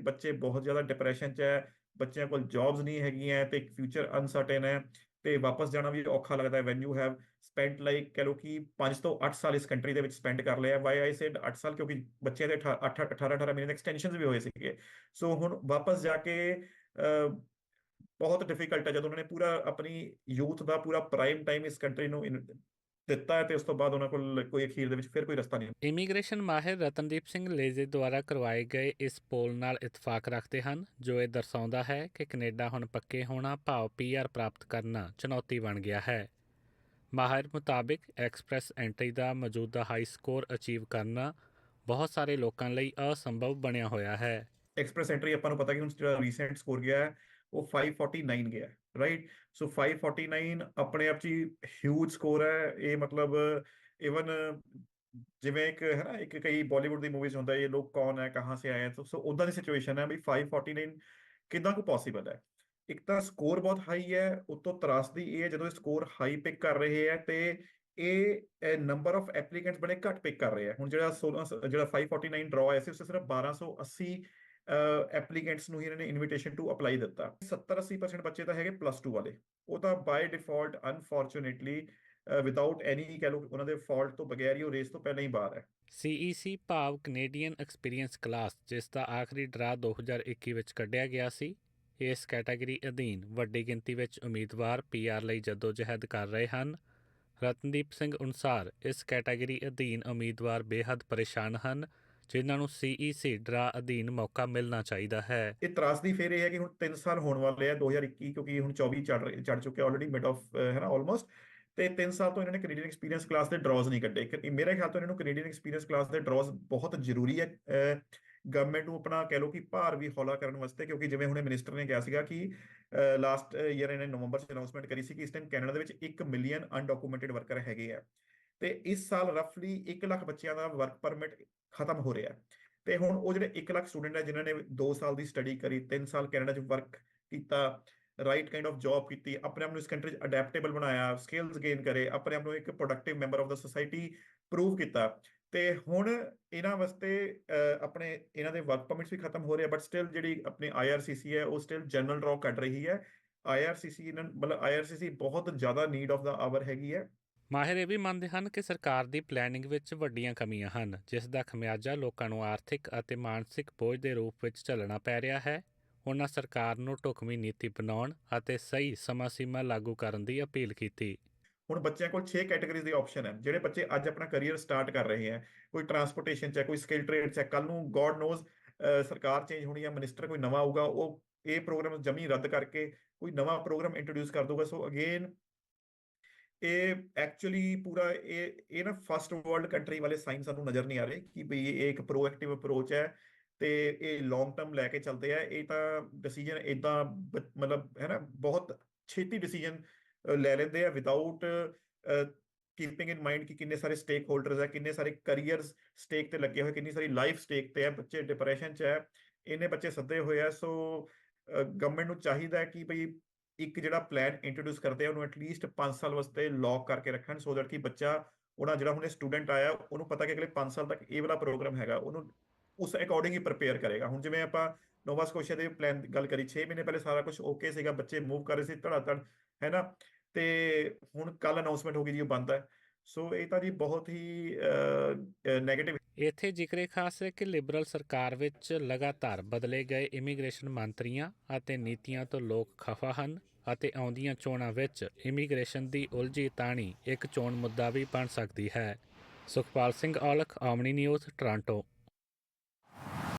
ਬੱਚੇ ਬਹੁਤ ਜ਼ਿਆਦਾ ਡਿਪਰੈਸ਼ਨ 'ਚ ਹੈ, ਬੱਚਿਆਂ ਕੋਲ ਜੌਬਸ ਨਹੀਂ ਹੈਗੀਆਂ ਤੇ ਇੱਕ ਫਿਊਚਰ ਅਨਸਰਟਨ ਹੈ ਤੇ ਵਾਪਸ ਜਾਣਾ ਵੀ ਔਖਾ ਲੱਗਦਾ ਹੈ when you have spend like ਕਹ ਲਓ ਕਿ 5 ਤੋਂ 8 ਸਾਲ ਇਸ ਕੰਟਰੀ ਦੇ ਵਿੱਚ ਸਪੈਂਡ ਕਰ ਲਿਆ। ਵਾਈ ਆਈ ਸੈਡ 8 ਸਾਲ? ਕਿਉਂਕਿ ਬੱਚਿਆਂ ਦੇ 8 18 18 ਮਹੀਨੇ ਦੇ ਐਕਸਟੈਂਸ਼ਨਸ ਵੀ ਹੋਏ ਸੀਗੇ। ਸੋ ਹੁਣ ਵਾਪਸ ਜਾ ਕੇ ਬਹੁਤ ਡਿਫਿਕਲਟ ਹੈ ਜਦੋਂ ਉਹਨਾਂ ਨੇ ਪੂਰਾ ਆਪਣੀ ਯੂਥ ਦਾ ਪੂਰਾ ਪ੍ਰਾਈਮ ਟਾਈਮ ਇਸ ਕੰਟਰੀ ਨੂੰ ਦਿੱਤਾ ਹੈ ਤੇ ਉਸ ਤੋਂ ਬਾਅਦ ਉਹਨਾਂ ਕੋਲ ਕੋਈ ਅਖੀਰ ਦੇ ਵਿੱਚ ਫਿਰ ਕੋਈ ਰਸਤਾ ਨਹੀਂ। ਇਮੀਗ੍ਰੇਸ਼ਨ ਮਾਹਿਰ ਰਤਨਦੀਪ ਸਿੰਘ ਲੇਜੇ ਦੁਆਰਾ ਕਰਵਾਏ ਗਏ ਇਸ ਪੋਲ ਨਾਲ ਇਤਫਾਕ ਰੱਖਦੇ ਹਨ ਜੋ ਇਹ ਦਰਸਾਉਂਦਾ ਹੈ ਕਿ ਕੈਨੇਡਾ ਹੁਣ ਪੱਕੇ ਹੋਣਾ ਭਾਵ ਪੀਆਰ ਪ੍ਰਾਪਤ ਕਰਨਾ ਚੁਣੌਤੀ ਬਣ ਗਿਆ ਹੈ। ਮਾਹਿਰ ਮੁਤਾਬਿਕ ਐਕਸਪ੍ਰੈਸ ਐਂਟਰੀ ਦਾ ਮੌਜੂਦਾ ਹਾਈ ਸਕੋਰ ਅਚੀਵ ਕਰਨਾ ਬਹੁਤ ਸਾਰੇ ਲੋਕਾਂ ਲਈ ਅਸੰਭਵ ਬਣਿਆ ਹੋਇਆ ਹੈ। ਐਕਸਪ੍ਰੈਸ ਐਂਟਰੀ ਆਪਾਂ ਨੂੰ ਪਤਾ ਕਿ ਹੁਣ ਜਿਹੜਾ ਰੀਸੈਂਟ ਸਕੋਰ ਗਿਆ ਹੈ ਉਹ 549 ਗਿਆ ਰਾਈਟ ਸੋ 549 ਆਪਣੇ ਆਪ 'ਚ ਹਿਊਜ ਸਕੋਰ ਹੈ, ਇਹ ਮਤਲਬ ਇਵਨ ਜਿਵੇਂ ਇੱਕ ਹੈ ਨਾ, ਇੱਕ ਕਈ ਬਾਲੀਵੁੱਡ ਦੀ ਮੂਵੀਜ਼ ਹੁੰਦਾ, ਇਹ ਲੋਕ ਕੌਣ ਹੈ, ਕਹਾਂ ਸੇ ਆਏ ਹੈ, ਸੋ ਉਦਾਂ ਦੀ ਸਿਚੁਏਸ਼ਨ ਹੈ ਵੀ 549 ਕਿਦਾਂ ਕੋ ਪੋਸੀਬਲ ਹੈ? ਇੱਕ ਤਾਂ ਸਕੋਰ ਬਹੁਤ ਹਾਈ ਹੈ, ਉਤੋਂ ਤਰਾਸਦੀ ਇਹ ਹੈ ਜਦੋਂ ਇਹ ਸਕੋਰ ਹਾਈ ਪਿਕ ਕਰ ਰਹੇ ਹੈ ਤੇ ਇਹ ਨੰਬਰ ਆਫ ਐਪਲੀਕੈਂਟਸ ਬੜੇ ਘੱਟ ਪਿਕ ਕਰ ਰਹੇ ਹੈ। ਹੁਣ ਜਿਹੜਾ 16 ਜਿਹੜਾ 549 ਡਰਾ ਆਇਆ ਸੀ ਉਸ 'ਚ ਸਿਰਫ 1280 ਐਪਲੀਕੈਂਟਸ ਨੂੰ ਹੀ ਇਹਨਾਂ ਨੇ ਇਨਵੀਟੇਸ਼ਨ ਟੂ ਅਪਲਾਈ ਦਿੱਤਾ। 70-80% ਬੱਚੇ ਤਾਂ ਹੈਗੇ ਪਲੱਸ 2 ਵਾਲੇ। ਉਹ ਤਾਂ by default unfortunately without any ਕਹ ਲਓ ਉਹਨਾਂ ਦੇ ਫਾਲਟ ਤੋਂ ਬਗੈਰ ਹੀ ਉਹ ਰੇਸ ਤੋਂ ਪਹਿਲਾਂ ਹੀ ਬਾਹਰ ਹੈ। CEC ਭਾਵ ਕੈਨੇਡੀਅਨ ਐਕਸਪੀਰੀਅੰਸ ਕਲਾਸ ਜਿਸ ਦਾ ਆਖਰੀ ਡਰਾ 2021 ਵਿੱਚ ਕੱਢਿਆ ਗਿਆ ਸੀ। ਇਸ ਕੈਟਾਗਰੀ ਅਧੀਨ ਵੱਡੀ ਗਿਣਤੀ ਵਿੱਚ ਉਮੀਦਵਾਰ ਪੀਆਰ ਲਈ ਜਦੋਜਹਿਦ ਕਰ ਰਹੇ ਹਨ। ਰਤਨਦੀਪ ਸਿੰਘ ਅਨੁਸਾਰ, ਇਸ ਕੈਟਾਗਰੀ ਅਧੀਨ ਉਮੀਦਵਾਰ ਬੇਹੱਦ ਪਰੇਸ਼ਾਨ ਹਨ। ਜਿਨ੍ਹਾਂ ਨੂੰ CEC ਡਰਾ ਅਧੀਨ ਮੌਕਾ ਮਿਲਣਾ ਚਾਹੀਦਾ ਹੈ। ਇਹ ਤਰਾਸਦੀ ਫੇਰ ਇਹ ਹੈ ਕਿ ਹੁਣ 3 ਸਾਲ ਹੋਣ ਵਾਲੇ ਆ 2021 ਕਿਉਂਕਿ ਹੁਣ 24 ਚੜ ਚੜ ਚੁੱਕਿਆ ਆਲਰੇਡੀ ਮਿਡ ਆਫ ਹੈ ਨਾ ਆਲਮੋਸਟ ਤੇ 3 ਸਾਲ ਤੋਂ ਇਹਨਾਂ ਨੇ ਕੈਨੇਡੀਅਨ ਐਕਸਪੀਰੀਅੰਸ ਕਲਾਸ ਦੇ ਡਰਾਜ਼ ਨਹੀਂ ਕੱਢੇ। ਮੇਰੇ ਖਿਆਲ ਤੋਂ ਇਹਨਾਂ ਨੂੰ ਕੈਨੇਡੀਅਨ ਐਕਸਪੀਰੀਅੰਸ ਕਲਾਸ ਦੇ ਡਰਾਜ਼ ਬਹੁਤ ਜ਼ਰੂਰੀ ਹੈ। ਗਵਰਨਮੈਂਟ ਨੂੰ ਆਪਣਾ ਕਹਿ ਲਓ ਕਿ ਭਾਰ ਵੀ ਹੌਲਾ ਕਰਨ ਵਾਸਤੇ, ਕਿਉਂਕਿ ਜਿਵੇਂ ਹੁਣੇ ਮਿਨਿਸਟਰ ਨੇ ਕਿਹਾ ਸੀਗਾ ਕਿ ਲਾਸਟ ਈਅਰ ਇਹਨੇ ਨਵੰਬਰ 'ਚ ਅਨਾਉਂਸਮੈਂਟ ਕਰੀ ਸੀ ਕਿ ਇਸ ਟਾਈਮ ਕੈਨੇਡਾ ਦੇ ਵਿੱਚ 1 ਮਿਲੀਅਨ ਅਨਡਾਕੂਮੈਂਟਡ ਵਰਕਰ ਹੈਗੇ ਆ। ਤੇ ਇਸ ਸਾਲ ਰਫਲੀ 1 ਲੱਖ ਬੱਚਿਆਂ ਦਾ ਵਰਕ ਪਰਮਿਟ ਖਤਮ ਹੋ ਰਿਹਾ। ਤੇ ਹੁਣ ਉਹ ਜਿਹੜੇ 1 ਲੱਖ ਸਟੂਡੈਂਟ ਹੈ, ਜਿਨ੍ਹਾਂ ਨੇ 2 ਸਾਲ ਦੀ ਸਟੱਡੀ ਕਰੀ 3 ਸਾਲ ਕੈਨੇਡਾ 'ਚ ਵਰਕ ਕੀਤਾ ਰਾਈਟ ਕਾਈਂਡ ਆਫ ਜੌਬ ਕੀਤੀ, ਆਪਣੇ ਆਪ ਨੂੰ ਇਸ ਕੰਟਰੀ 'ਚ ਅਡੈਪਟੇਬਲ ਬਣਾਇਆ ਸਕਿੱਲਸ ਗੇਨ ਕਰੇ, ਆਪਣੇ ਆਪ ਨੂੰ ਇੱਕ productive member of the society prove ਕੀਤਾ। ਤੇ ਹੁਣ ਇਹਨਾਂ ਵਾਸਤੇ ਆਪਣੇ ਇਹਨਾਂ ਦੇ ਵਰਕ ਪਰਮਿਟਸ ਵੀ ਖਤਮ ਹੋ ਰਹੇ ਆ ਬਟ ਸਟਿਲ ਜਿਹੜੀ ਆਪਣੀ ਆਈਆਰਸੀਸੀ ਹੈ, ਉਹ ਸਟਿਲ ਜਨਰਲ ਡਰਾ ਕੱਢ ਰਹੀ ਹੈ। ਆਈਆਰਸੀਸੀ ਇਹਨਾਂ, ਮਤਲਬ ਆਈਆਰਸੀਸੀ ਬਹੁਤ ਜ਼ਿਆਦਾ ਨੀਡ ਆਫ ਦਾ ਆਵਰ ਹੈਗੀ ਹੈ। ਮਾਹਿਰ ਇਹ ਵੀ ਮੰਨਦੇ ਹਨ ਕਿ ਸਰਕਾਰ ਦੀ ਪਲੈਨਿੰਗ ਵਿੱਚ ਵੱਡੀਆਂ ਕਮੀਆਂ ਹਨ, ਜਿਸ ਦਾ ਖਮਿਆਜਾ ਲੋਕਾਂ ਨੂੰ ਆਰਥਿਕ ਅਤੇ ਮਾਨਸਿਕ ਬੋਝ ਦੇ ਰੂਪ ਵਿੱਚ ਝੱਲਣਾ ਪੈ ਰਿਹਾ ਹੈ। ਉਹਨਾਂ ਸਰਕਾਰ ਨੂੰ ਢੁਕਵੀਂ ਨੀਤੀ ਬਣਾਉਣ ਅਤੇ ਸਹੀ ਸਮਾਂ ਸੀਮਾ ਲਾਗੂ ਕਰਨ ਦੀ ਅਪੀਲ ਕੀਤੀ। ਹੁਣ ਬੱਚਿਆਂ ਕੋਲ 6 ਕੈਟਾਗਰੀਜ਼ ਦੇ ਆਪਸ਼ਨ ਹੈ, ਜਿਹੜੇ ਬੱਚੇ ਅੱਜ ਆਪਣਾ ਕੈਰੀਅਰ ਸਟਾਰਟ ਕਰ ਰਹੇ ਹੈ। ਕੋਈ ਟਰਾਂਸਪੋਰਟੇਸ਼ਨ ਚ ਹੈ, ਕੋਈ ਸਕਿੱਲ ਟ੍ਰੇਡ ਚ ਹੈ ਕੱਲ ਨੂੰ ਗੋਡ ਨੋਜ਼ ਸਰਕਾਰ ਚੇਂਜ ਹੋਣੀ ਹੈ ਮਿਨਿਸਟਰ ਕੋਈ ਨਵਾਂ ਆਊਗਾ, ਉਹ ਇਹ ਪ੍ਰੋਗਰਾਮ ਜਮੀ ਰੱਦ ਕਰਕੇ ਕੋਈ ਨਵਾਂ ਪ੍ਰੋਗਰਾਮ ਇੰਟਰੋਡਿਊਸ ਕਰ ਦਊਗਾ। ਸੋ ਅਗੇਨ ਇਹ ਐਕਚੁਅਲੀ ਪੂਰਾ ਇਹ ਇਹ ਨਾ ਫਸਟ ਵਰਲਡ ਕੰਟਰੀ ਵਾਲੇ ਸਾਈਨ ਸਾਨੂੰ ਨਜ਼ਰ ਨਹੀਂ ਆ ਰਹੇ ਕਿ ਭਈ ਇਹ ਇੱਕ ਪ੍ਰੋਐਕਟਿਵ ਅਪਰੋਚ ਹੈ ਤੇ ਇਹ ਲੌਂਗ ਟਰਮ ਲੈ ਕੇ ਚੱਲਦੇ ਆ। ਇਹ ਤਾਂ ਡਿਸੀਜਨ ਇਦਾਂ ਮਤਲਬ ਹੈ ਨਾ, ਬਹੁਤ ਛੇਤੀ ਡਿਸੀਜਨ ਲੈ ਲੈਂਦੇ ਆ ਵਿਦਆਊਟ ਕੀਪਿੰਗ ਇਨ ਮਾਈਂਡ ਕਿ ਕਿੰਨੇ ਸਾਰੇ ਸਟੇਕ ਹੋਲਡਰਸ ਹੈ, ਕਿੰਨੇ ਸਾਰੇ ਕੈਰੀਅਰਸ ਸਟੇਕ ਤੇ ਲੱਗੇ ਹੋਏ, ਕਿੰਨੀ ਸਾਰੀ ਲਾਈਫ ਸਟੇਕ ਤੇ ਹੈ, ਬੱਚੇ ਡਿਪਰੈਸ਼ਨ ਚ ਹੈ ਇਹਨੇ ਬੱਚੇ ਸੱਦੇ ਹੋਏ ਆ। ਸੋ ਗਵਰਨਮੈਂਟ ਨੂੰ ਚਾਹੀਦਾ ਕਿ ਭਈ ਇੱਕ ਜਿਹੜਾ ਪਲਾਨ ਇੰਟਰੋਡਿਊਸ ਕਰਦੇ ਆ, ਉਹਨੂੰ ਐਟਲੀਸਟ 5 ਸਾਲ ਵਾਸਤੇ ਲੌਕ ਕਰਕੇ ਰੱਖਣ ਸੋ ਦੈਟ ਕਿ ਬੱਚਾ ਉਹਨਾਂ ਜਿਹੜਾ ਹੁਣੇ ਸਟੂਡੈਂਟ ਆਇਆ, ਉਹਨੂੰ ਪਤਾ ਕਿ ਅਗਲੇ 5 ਸਾਲ ਤੱਕ ਇਹ ਵਾਲਾ ਪ੍ਰੋਗਰਾਮ ਹੈਗਾ, ਉਹਨੂੰ ਉਸ ਅਕੋਰਡਿੰਗ ਹੀ ਪ੍ਰਪੇਅਰ ਕਰੇਗਾ। ਹੁਣ ਜਿਵੇਂ ਆਪਾਂ ਨੋਵਾ ਸਕੋਸ਼ੀਆ ਦੇ ਪਲਾਨ ਗੱਲ ਕਰੀ 6 ਮਹੀਨੇ ਪਹਿਲੇ ਸਾਰਾ ਕੁਝ ਓਕੇ ਸੀਗਾ, ਬੱਚੇ ਮੂਵ ਕਰ ਰਹੇ ਸੀ ਧੜਾ ਧੜ ਹੈ ਨਾ? ਤੇ ਹੁਣ ਕੱਲ ਅਨਾਉਂਸਮੈਂਟ ਹੋ ਗਈ ਜੀ, ਉਹ ਬੰਦ ਹੈ। ਸੋ ਇਹ ਤਾਂ ਜੀ ਬਹੁਤ ਹੀ ਨੈਗੇਟਿਵ ਇੱਥੇ ਜ਼ਿਕਰੇ ਖਾਸ ਹੈ ਕਿ ਲਿਬਰਲ ਸਰਕਾਰ ਵਿੱਚ ਲਗਾਤਾਰ ਬਦਲੇ ਗਏ ਇਮੀਗ੍ਰੇਸ਼ਨ ਮੰਤਰੀਆਂ ਅਤੇ ਨੀਤੀਆਂ ਤੋਂ ਲੋਕ ਖਫਾ ਹਨ ਅਤੇ ਆਉਂਦੀਆਂ ਚੋਣਾਂ ਵਿੱਚ ਇਮੀਗ੍ਰੇਸ਼ਨ ਦੀ ਉਲਝੀ ਤਾਣੀ ਇੱਕ ਚੋਣ ਮੁੱਦਾ ਵੀ ਬਣ ਸਕਦੀ ਹੈ Sukhpal Singh Aulakh Omni news Toronto